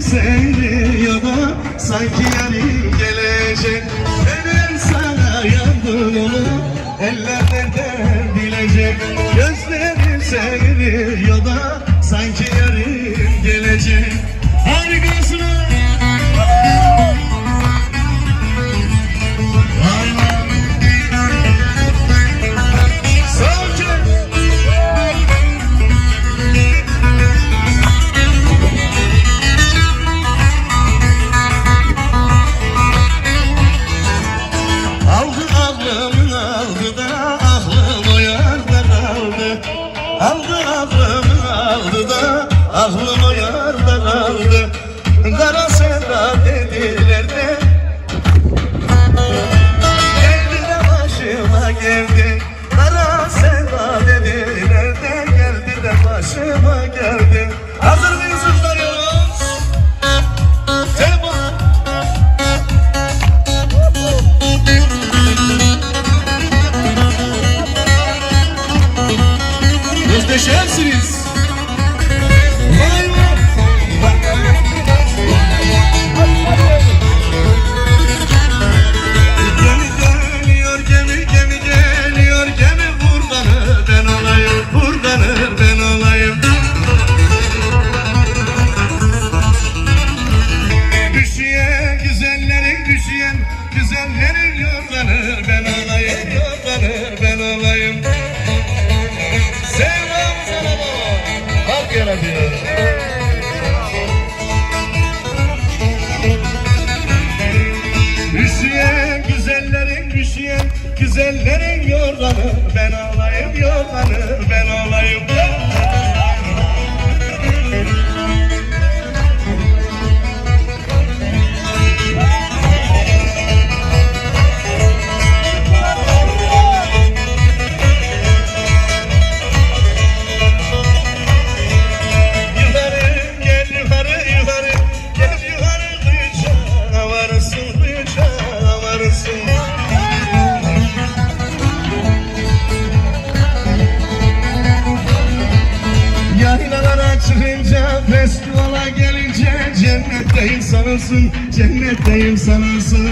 seni ya da sanki yarın gelecek. Senin sana yandığını ellerden bilecek. Gözlerim seni ya da festivala gelince cennetteyim sanırsın cennetteyim sanırsın.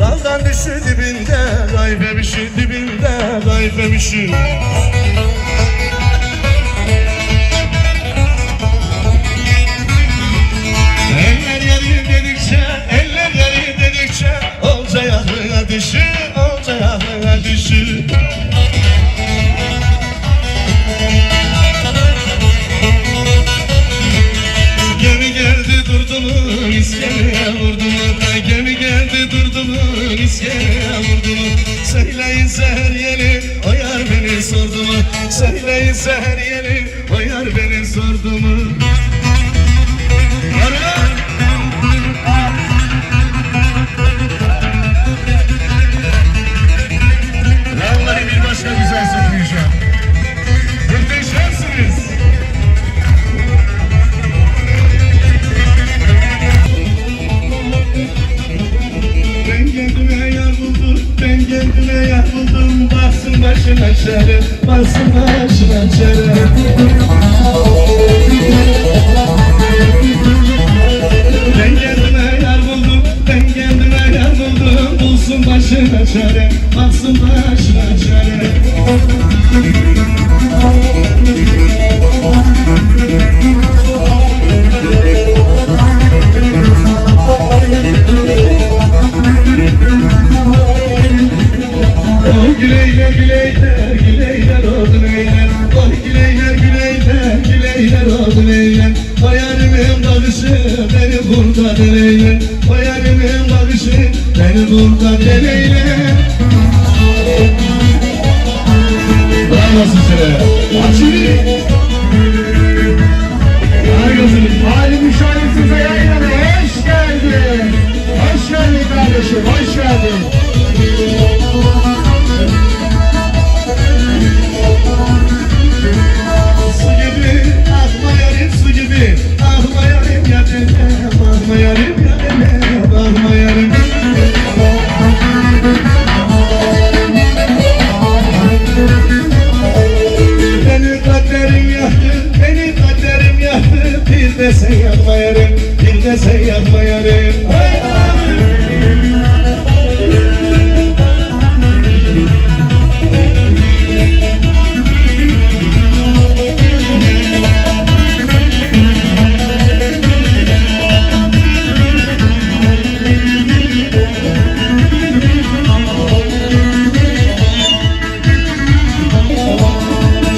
Daldan düşü dibinde Kaybebişi dibinde Kaybebişi iskeleye vurdu mu Gemi geldi durdu mu iskeleye vurdu. Mu Söyleyin seher yeni o yar beni sordu mu? Söyleyin seher yeni o yar beni sordu mu yar buldum Baksın başına çare, baksın başına çare Ben kendime yar buldum, ben kendime yar buldum Bulsun başına çare, baksın başına çare neyler O yarimin bakışı beni burada deneyler O yarimin bakışı beni burada deneyler Bravo sizlere Açın. Harikasınız Ali Müşahit size yayınına hoş geldin. Hoş geldin kardeşim, hoş geldin. dese yapma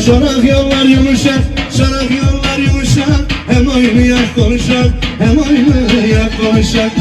Çorak yollar yumuşak konuşak Hem aynı yak konuşak